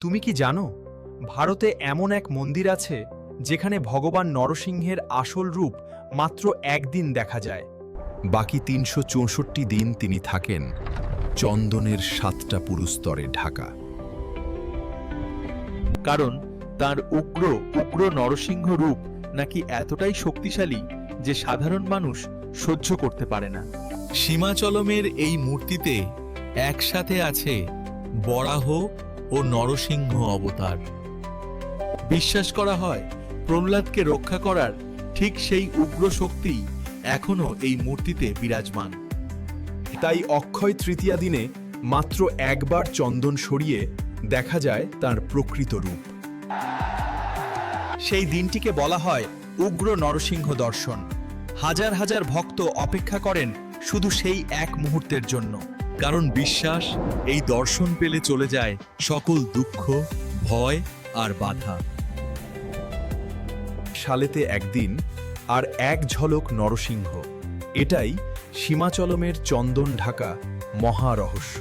তুমি কি জানো ভারতে এমন এক মন্দির আছে যেখানে ভগবান নরসিংহের আসল রূপ মাত্র একদিন দেখা যায়। বাকি তিনশো চৌষট্টি দিন তিনি থাকেন চন্দনের সাতটা পুরুস্তরে ঢাকা। কারণ তার উগ্র উগ্র নরসিংহ রূপ নাকি এতটাই শক্তিশালী যে সাধারণ মানুষ সহ্য করতে পারে না। সীমাচলমের এই মূর্তিতে একসাথে আছে বরাহ ও নরসিংহ অবতার। বিশ্বাস করা হয় প্রহ্লাদকে রক্ষা করার ঠিক সেই উগ্র শক্তি এখনও এই মূর্তিতে বিরাজমান। তাই অক্ষয় তৃতীয়া দিনে মাত্র একবার চন্দন সরিয়ে দেখা যায় তার প্রকৃত রূপ। সেই দিনটিকে বলা হয় উগ্র নরসিংহ দর্শন। হাজার হাজার ভক্ত অপেক্ষা করেন শুধু সেই এক মুহূর্তের জন্য। কারণ বিশ্বাস, এই দর্শন পেলে চলে যায় সকল দুঃখ, ভয় আর বাধা। সালেতে একদিন আর এক ঝলক নরসিংহ। এটাই সীমাচলমের চন্দন ঢাকা মহারহস্য